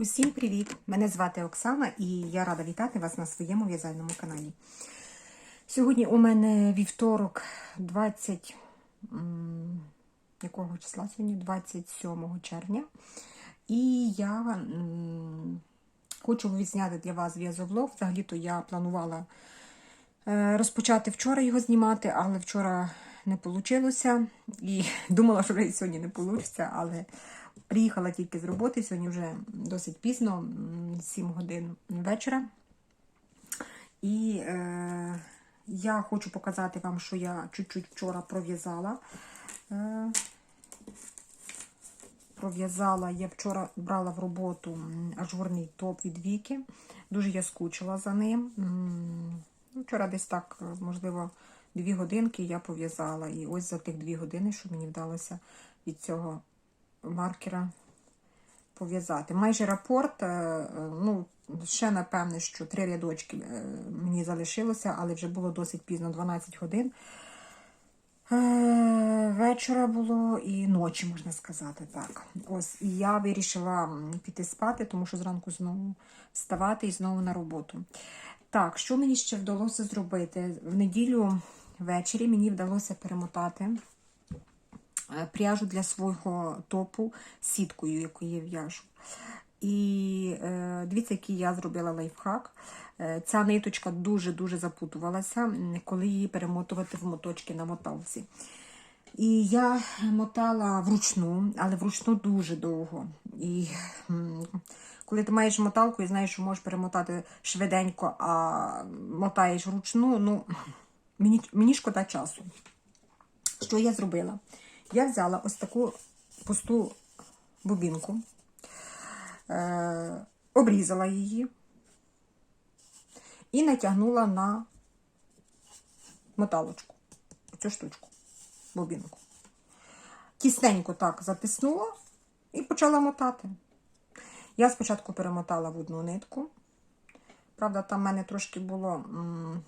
Усім привіт! Мене звати Оксана і я рада вітати вас на своєму в'язальному каналі. Сьогодні у мене вівторок 20. Якого числа сьогодні? 27 червня. І я хочу відзняти для вас в'язовлог. Взагалі-то я планувала е, розпочати вчора його знімати, але вчора не вийшло. І думала, що вже сьогодні не вийде, але приїхала тільки з роботи. Сьогодні вже досить пізно, 7 годин вечора. І е, я хочу показати вам, що я чуть-чуть вчора пров'язала. Е, пров'язала, я вчора брала в роботу ажурний топ від Віки. Дуже я скучила за ним. Ну, Вчора десь так, е, можливо, дві годинки я пов'язала. І ось за тих дві години, що мені вдалося від цього маркера пов'язати. Майже рапорт, е, ну, ще напевне, що три рядочки е, мені залишилося, але вже було досить пізно, 12 годин. Е, Вечора було і ночі, можна сказати так. Ось, і я вирішила піти спати, тому що зранку знову вставати і знову на роботу. Так, що мені ще вдалося зробити? В неділю ввечері мені вдалося перемотати е, пряжу для свого топу сіткою, яку я в'яжу. І е, дивіться, який я зробила лайфхак. Е, ця ниточка дуже-дуже запутувалася, коли її перемотувати в моточки на моталці. І я мотала вручну, але вручну дуже довго. І коли ти маєш моталку і знаєш, що можеш перемотати швиденько, а мотаєш вручну, ну мені, мені шкода часу. Що я зробила? Я взяла ось таку пусту бобінку, е, обрізала її і натягнула на моталочку, цю штучку, бобінку. Тісненько так затиснула і почала мотати. Я спочатку перемотала в одну нитку. Правда, там в мене трошки було м,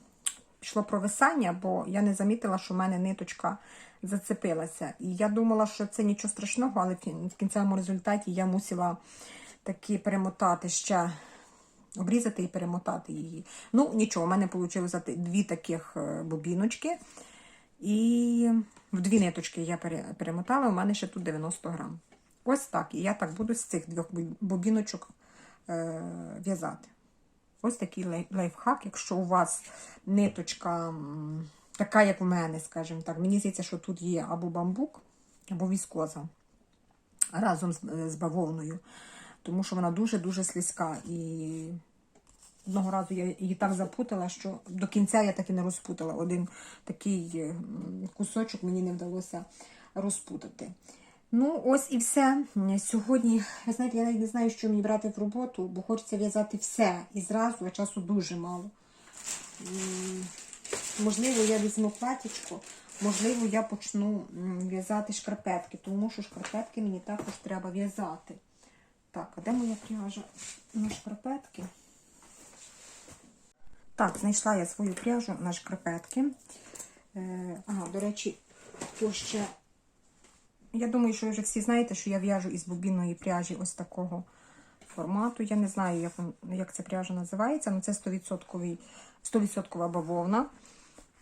пішло провисання, бо я не замітила, що в мене ниточка зацепилася. І я думала, що це нічого страшного, але в кін- кінцевому результаті я мусила таки перемотати ще, обрізати і перемотати її. Ну, нічого, у мене вийшло дві таких е, бобіночки. І в дві ниточки я перемотала, у мене ще тут 90 грам. Ось так. І я так буду з цих двох бобіночок е, в'язати. Ось такий лайфхак, якщо у вас ниточка така, як у мене, скажімо так. Мені здається, що тут є або бамбук, або віскоза разом з, бавовною, тому що вона дуже-дуже слизька. І одного разу я її так запутала, що до кінця я так і не розпутала. Один такий кусочок мені не вдалося розпутати. Ну, ось і все. Сьогодні, ви знаєте, я навіть не знаю, що мені брати в роботу, бо хочеться в'язати все і зразу, а часу дуже мало. Можливо, я візьму платічко, можливо, я почну в'язати шкарпетки, тому що шкарпетки мені також треба в'язати. Так, а де моя пряжа на шкарпетки? Так, знайшла я свою пряжу на шкарпетки. Е, ага, до речі, то ще. Я думаю, що ви вже всі знаєте, що я в'яжу із бобінної пряжі ось такого формату. Я не знаю, як, як ця пряжа називається, але це 100%, 100% бавовна.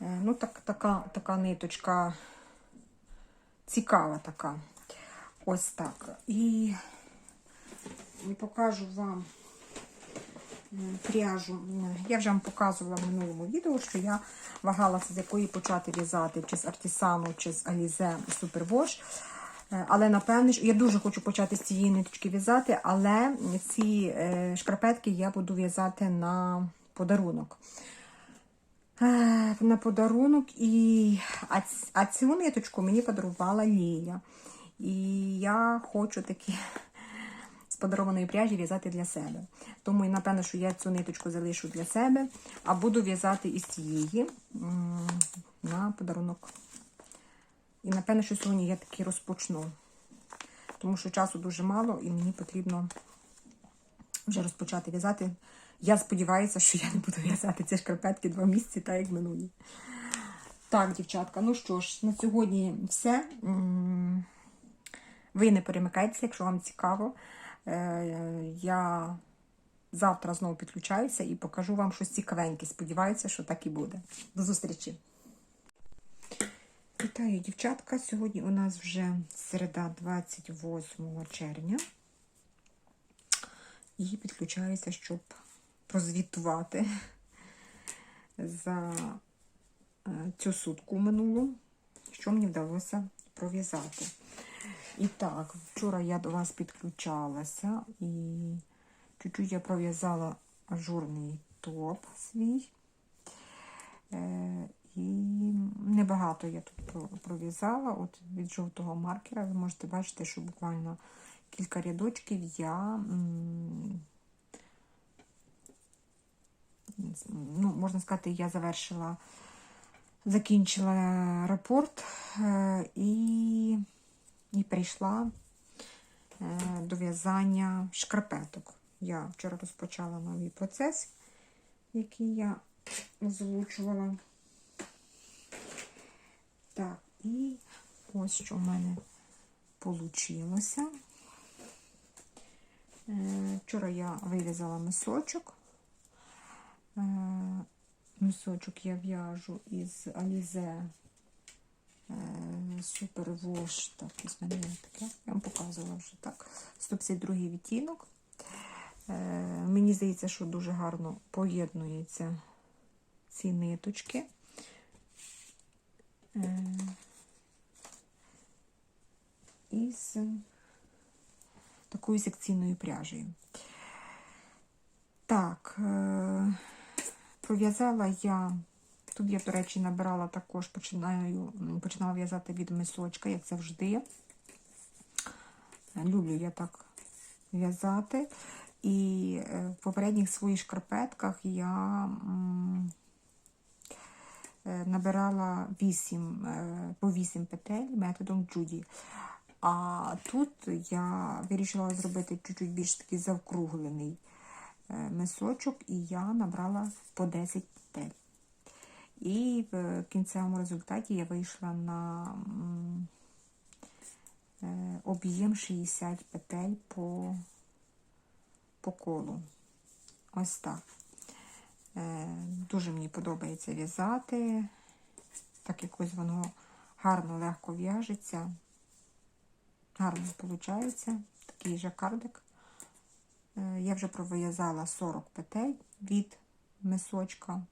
Е, Ну, так, така, така ниточка цікава така. Ось так. І, і покажу вам пряжу. Я вже вам показувала в минулому відео, що я вагалася, з якої почати в'язати, чи з Артісану, чи з Alize Superwash. Е, Але напевне, я дуже хочу почати з цієї ниточки в'язати, але ці е, шкарпетки я буду в'язати на подарунок. Е, На подарунок і а, цю ниточку мені подарувала Ліля. І я хочу такі з подарованої пряжі в'язати для себе. Тому, напевно, що я цю ниточку залишу для себе, а буду в'язати із цієї на подарунок. І, напевно, що сьогодні я таки розпочну. Тому що часу дуже мало і мені потрібно вже розпочати в'язати. Я сподіваюся, що я не буду в'язати ці шкарпетки два місяці, так як минулі. Так, дівчатка, ну що ж, на сьогодні все. Ви не перемикайтеся, якщо вам цікаво. Е, Я завтра знову підключаюся і покажу вам щось цікавеньке. Сподіваюся, що так і буде. До зустрічі! Вітаю, дівчатка. Сьогодні у нас вже середа 28 червня. І підключаюся, щоб прозвітувати за е, цю сутку минулу, що мені вдалося пров'язати. І так, вчора я до вас підключалася і чуть-чуть я пров'язала ажурний топ свій. І небагато я тут про- пров'язала. От від жовтого маркера ви можете бачити, що буквально кілька рядочків я, ну, можна сказати, я завершила, закінчила рапорт е, і, і перейшла е, до в'язання шкарпеток. Я вчора розпочала новий процес, який я озвучувала. Так, і ось що в мене вийшло. Вчора я вив'язала мисочок. Е, Мисочок я в'яжу із Alize Super Wash. Так, ось мене таке. Я вам показувала вже так. 152 відтінок. Е, Мені здається, що дуже гарно поєднуються ці ниточки. Е, із такою секційною пряжею. Так, е, пров'язала я, тут я, до речі, набирала також, починаю, починала в'язати від мисочка, як завжди. Люблю я так в'язати. І е, в попередніх своїх шкарпетках я набирала 8, е, по 8 петель методом Джуді. А тут я вирішила зробити чуть-чуть більш такий завкруглений е, мисочок, і я набрала по 10 петель. І в кінцевому результаті я вийшла на е, об'єм 60 петель по, по колу. Ось так. Е, Дуже мені подобається в'язати, так якось воно гарно, легко в'яжеться. Гарно виходить. Такий жакардик. Е, Я вже пров'язала 40 петель від мисочка.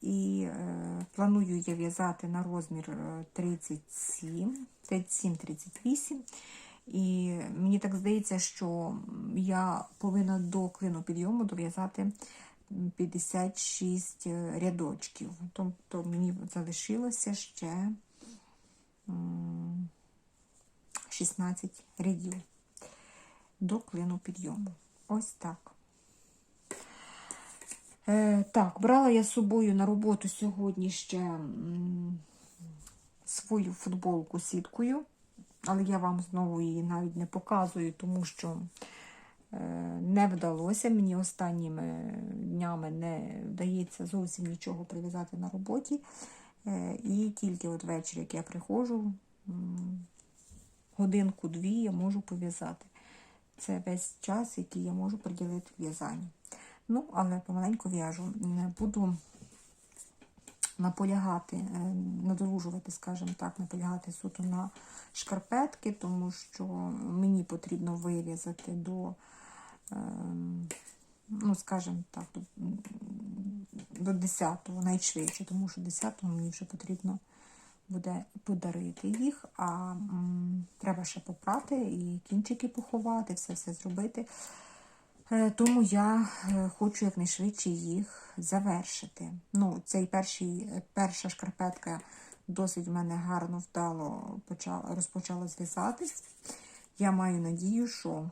І е, планую я в'язати на розмір е, 37, 37-38. І мені так здається, що я повинна до клину підйому дов'язати 56 рядочків. Тобто мені залишилося ще 16 рядів до клину підйому. Ось так. Е, так, брала я з собою на роботу сьогодні ще свою футболку сіткою, але я вам знову її навіть не показую, тому що е, не вдалося. Мені останніми днями не вдається зовсім нічого прив'язати на роботі. Е, і тільки от ввечері, як я приходжу, годинку-дві я можу пов'язати. Це весь час, який я можу приділити в'язанню. Ну, але помаленьку в'яжу. Буду наполягати, е, надолужувати, скажімо так, наполягати суто на шкарпетки, тому що мені потрібно вив'язати до, ну, скажімо так, до, до 10-го, найшвидше, тому що 10-го мені вже потрібно буде подарити їх, а треба ще попрати і кінчики поховати, все все зробити. Е, Тому я е, хочу якнайшвидше їх завершити. Ну, цей перший, перша шкарпетка досить в мене гарно вдало почала, розпочала зв'язатись. Я маю надію, що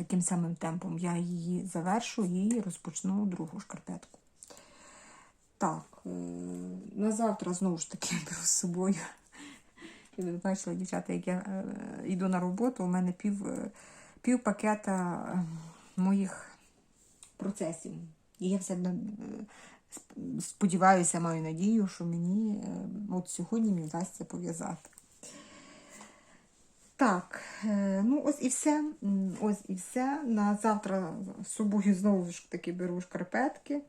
таким самим темпом я її завершу і розпочну другу шкарпетку. Так, е, на завтра знову ж таки беру з собою. І ви бачили, дівчата, як я е, йду на роботу, у мене пів, е, пів пакета е, моїх процесів. І я все сподіваюся, маю надію, що мені от сьогодні мені вдасться пов'язати. Так, е, ну ось і все. Ось і все. На завтра з собою знову ж таки беру шкарпетки.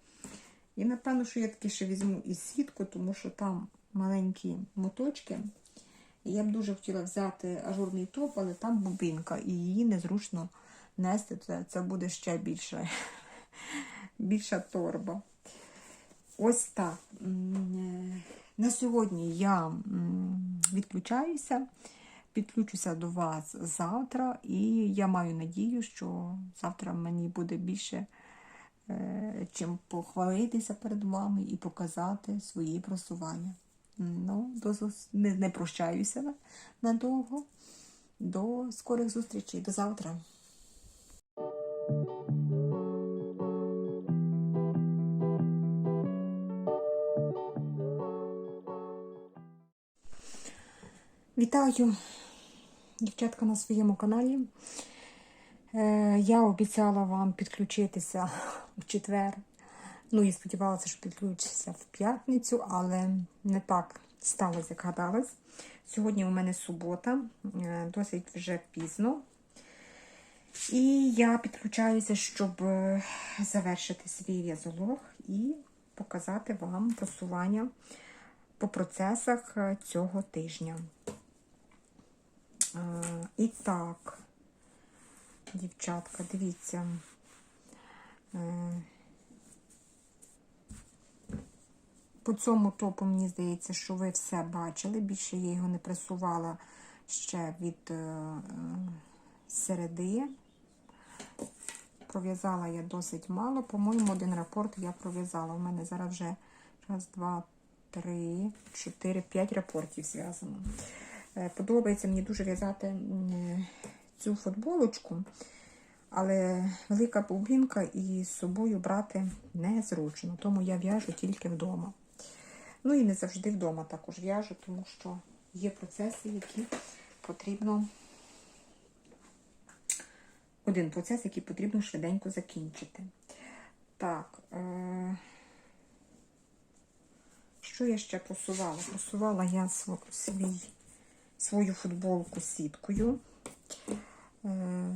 І напевно, що я таки ще візьму і сітку, тому що там маленькі моточки. І я б дуже хотіла взяти ажурний топ, але там бубинка, і її незручно нести. Це, буде ще більше, більша торба. Ось так. Е, На сьогодні я відключаюся, підключуся до вас завтра, і я маю надію, що завтра мені буде більше е, чим похвалитися перед вами і показати свої просування. Ну, до, не, не прощаюся надовго. До скорих зустрічей. До завтра. Вітаю, дівчатка, на своєму каналі. Е, я обіцяла вам підключитися у четвер. Ну і сподівалася, що підключуся в п'ятницю, але не так сталося, як гадалось. Сьогодні у мене субота, е, досить вже пізно. І я підключаюся, щоб е, завершити свій в'язолог і показати вам просування по процесах цього тижня. Е, І так, дівчатка, дивіться. Е, По цьому топу, мені здається, що ви все бачили. Більше я його не пресувала ще від е, середи. Пров'язала я досить мало. По-моєму, один рапорт я пров'язала. У мене зараз вже раз, два, три, чотири, п'ять рапортів зв'язано. Е, Подобається мені дуже в'язати е, цю футболочку, але велика бубінка і з собою брати незручно, тому я в'яжу тільки вдома. Ну і не завжди вдома також в'яжу, тому що є процеси, які потрібно. Один процес, який потрібно швиденько закінчити. Так, е... що я ще просувала? Просувала я свій, свою футболку сіткою. Е...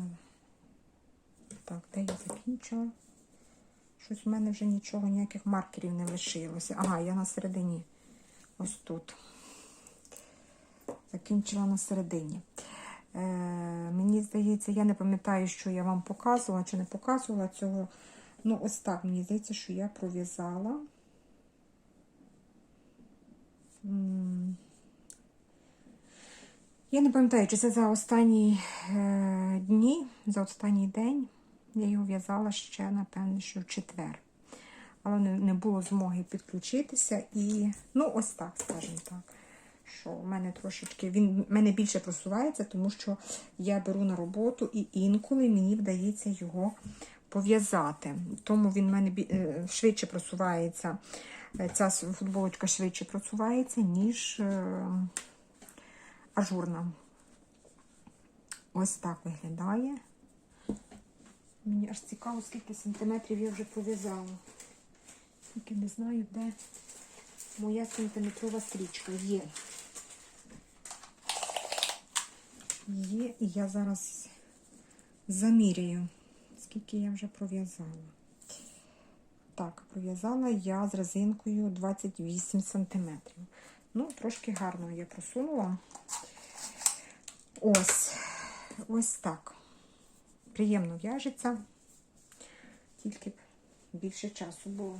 Так, де я закінчила? Щось в мене вже нічого, ніяких маркерів не лишилося. Ага, я на середині. Ось тут. Закінчила на середині. Е, мені здається, я не пам'ятаю, що я вам показувала чи не показувала цього. Ну, ось так, мені здається, що я пров'язала. Я не пам'ятаю, чи це за останні е, дні, за останній день. Я його в'язала ще, напевно, що в четвер. Але не, не було змоги підключитися. І, ну, ось так, скажімо так. Що в мене трошечки, він в мене більше просувається, тому що я беру на роботу і інколи мені вдається його пов'язати. Тому він в мене е, швидше просувається, е, ця футболочка швидше просувається, ніж е, ажурна. Ось так виглядає. Мені аж цікаво, скільки сантиметрів я вже пов'язала. Тільки не знаю, де моя сантиметрова стрічка є. Є, і я зараз заміряю, скільки я вже пров'язала. Так, пров'язала я з резинкою 28 сантиметрів. Ну, трошки гарно я просунула. Ось, ось так приємно в'яжеться, тільки б більше часу було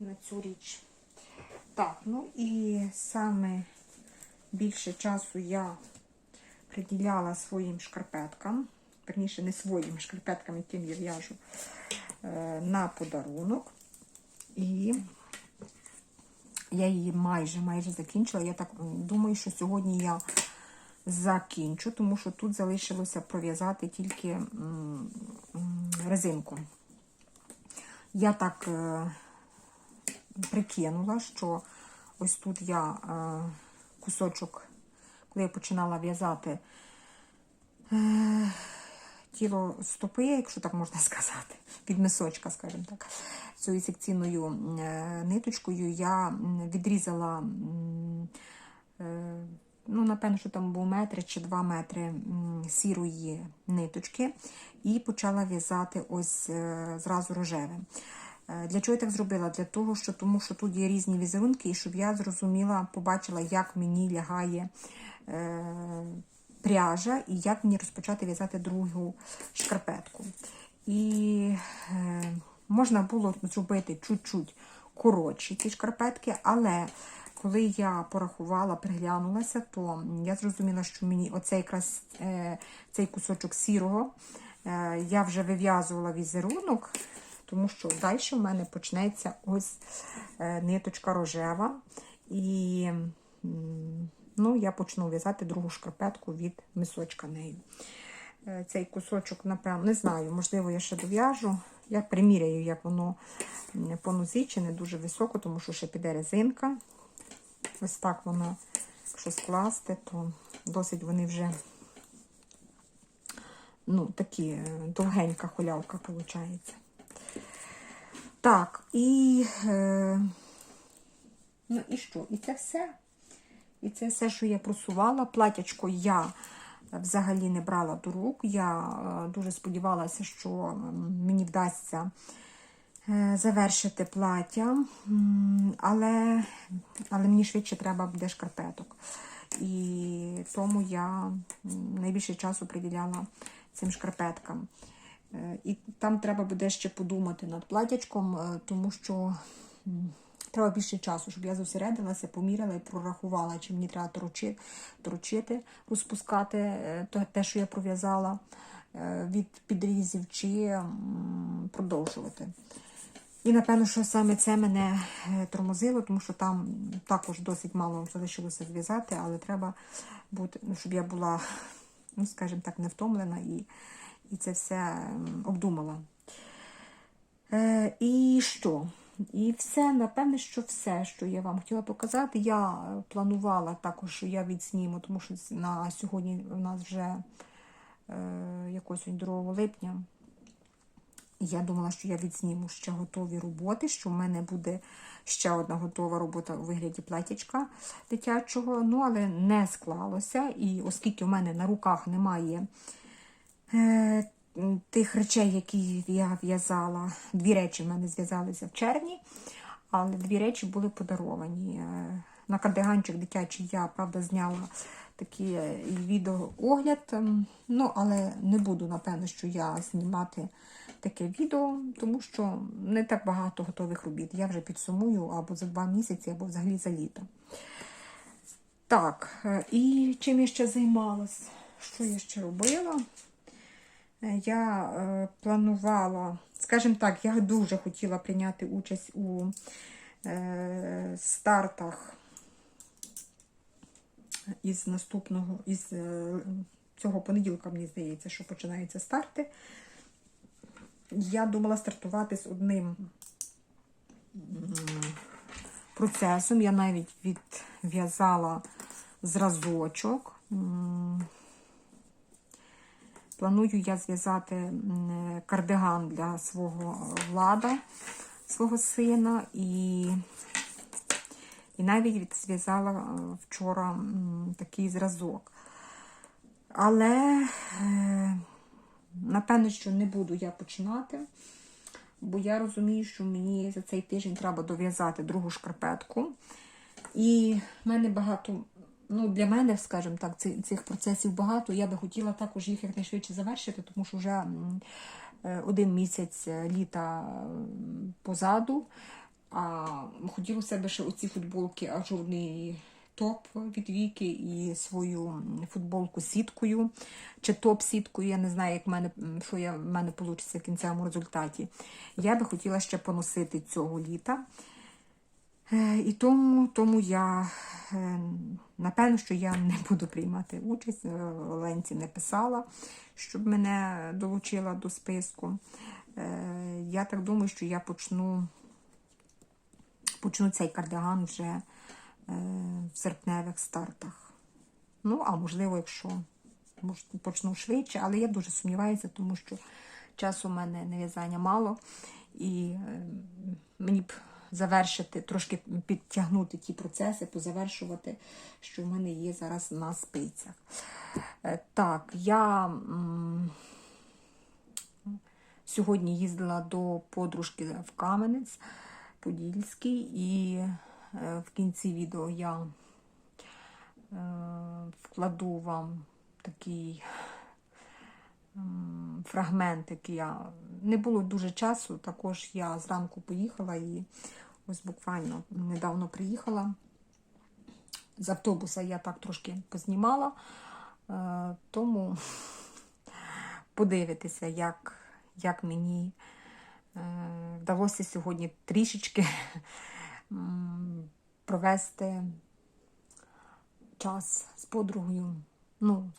на цю річ. Так, ну і саме більше часу я приділяла своїм шкарпеткам, верніше не своїм шкарпеткам, яким я в'яжу е, на подарунок. І я її майже майже закінчила. Я так думаю, що сьогодні я закінчу, тому що тут залишилося пров'язати тільки резинку. Я так е, прикинула, що ось тут я е, кусочок, коли я починала в'язати е, тіло стопи, якщо так можна сказати, від мисочка, скажімо так, цією секційною ниточкою я відрізала ну, напевно, що там був метр чи два метри сірої ниточки, і почала в'язати ось е, зразу рожевим. Е, Для чого я так зробила? Для того, що тому що тут є різні візерунки, і щоб я зрозуміла, побачила, як мені лягає е, пряжа і як мені розпочати в'язати другу шкарпетку. І е, можна було зробити чуть-чуть коротші ці шкарпетки, але коли я порахувала, приглянулася, то я зрозуміла, що мені оцей якраз е, цей кусочок сірого е, я вже вив'язувала візерунок, тому що далі в мене почнеться ось е, ниточка рожева. І ну, я почну в'язати другу шкарпетку від мисочка нею. Цей кусочок, напевно, не знаю, можливо, я ще дов'яжу. Я приміряю, як воно по нозі, чи не дуже високо, тому що ще піде резинка. Ось так воно, якщо скласти, то досить вони вже ну, такі е, довгенька холявка виходить. Так, і, е, ну і що? І це все. І це все, що я просувала. Платячко я взагалі не брала до рук. Я е, дуже сподівалася, що мені вдасться завершити плаття, але, але мені швидше треба буде шкарпеток. І тому я найбільше часу приділяла цим шкарпеткам. Е, І там треба буде ще подумати над платячком, е, тому що треба більше часу, щоб я зосередилася, поміряла і прорахувала, чи мені треба торочити, торочити розпускати е, те, що я пров'язала е, від підрізів, чи продовжувати. І напевно, що саме це мене е, тормозило, тому що там також досить мало залишилося зв'язати, але треба бути, ну, щоб я була, ну, скажімо так, не втомлена і, і це все обдумала. Е, і що? І все, напевне, що все, що я вам хотіла показати. Я планувала також, що я відсніму, тому що на сьогодні у нас вже е, якось 2 липня. Я думала, що я відзніму ще готові роботи, що в мене буде ще одна готова робота у вигляді платячка дитячого, ну але не склалося. І оскільки в мене на руках немає е, тих речей, які я в'язала, дві речі в мене зв'язалися в червні, але дві речі були подаровані. Е, На кардиганчик дитячий я, правда, зняла такий е, відеоогляд, ем, ну, але не буду, напевно, що я знімати таке відео, тому що не так багато готових робіт. Я вже підсумую або за два місяці, або взагалі за літо. Так, е, і чим я ще займалась? Що я ще робила? Е, Я е, планувала, скажімо так, я дуже хотіла прийняти участь у е, стартах із наступного, із е, цього понеділка, мені здається, що починаються старти. Я думала стартувати з одним процесом. Я навіть відв'язала зразочок. Планую я зв'язати кардиган для свого влада, свого сина, і, і навіть зв'язала е, вчора такий зразок. Але, е, напевно, що не буду я починати, бо я розумію, що мені за цей тиждень треба дов'язати другу шкарпетку. І в мене багато, ну для мене, скажімо так, цих процесів багато. Я би хотіла також їх якнайшвидше завершити, тому що вже е, один місяць е, літа позаду. А хотілося б ще оці футболки ажурний топ від Віки і свою футболку сіткою чи топ сіткою. Я не знаю, як в мене, що я, в мене вийде в кінцевому результаті. Я би хотіла ще поносити цього літа. Е, І тому, тому я е, напевно, що я не буду приймати участь. Е, Оленці не писала, щоб мене долучила до списку. Е, Я так думаю, що я почну, почну цей кардиган вже е, в серпневих стартах. Ну, а можливо, якщо почну швидше, але я дуже сумніваюся, тому що часу в мене на в'язання мало. І е, мені б завершити, трошки підтягнути ті процеси, позавершувати, що в мене є зараз на спицях. Е, Так, я сьогодні їздила до подружки в Кам'янець Подільський, і е, в кінці відео я е, вкладу вам такий фрагмент, який я не було дуже часу. Також я зранку поїхала і ось буквально недавно приїхала. З автобуса я так трошки познімала, е, тому подивитися, як, як мені е, вдалося сьогодні трішечки провести час з подругою. Ну,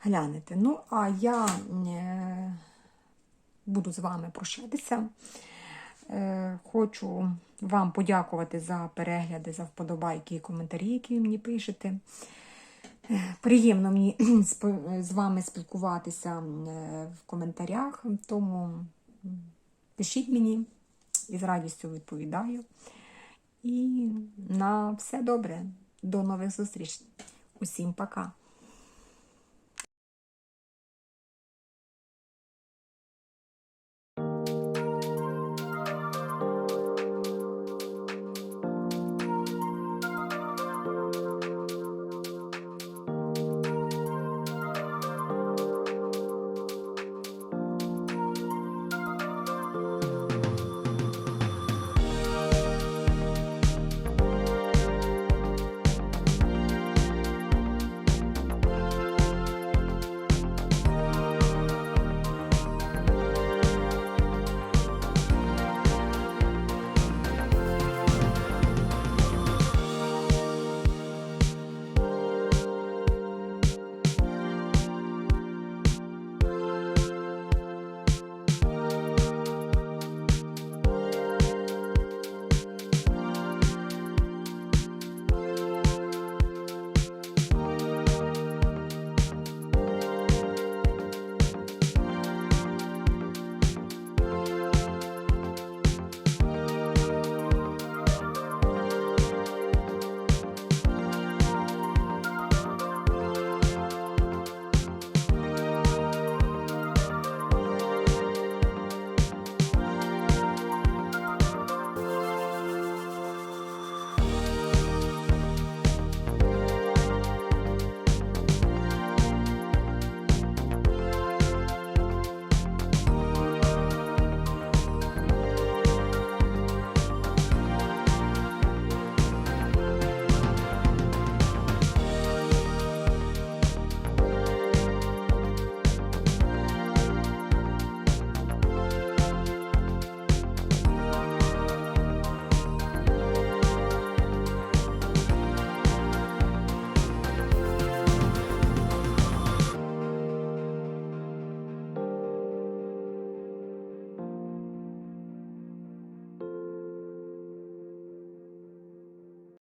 глянете. Ну, а я е, буду з вами прощатися. Е, Хочу вам подякувати за перегляди, за вподобайки і коментарі, які мені пишете. Е, Приємно мені з вами спілкуватися в коментарях, тому пишіть мені і з радістю відповідаю. І на все добре. До нових зустрічей. Усім пока!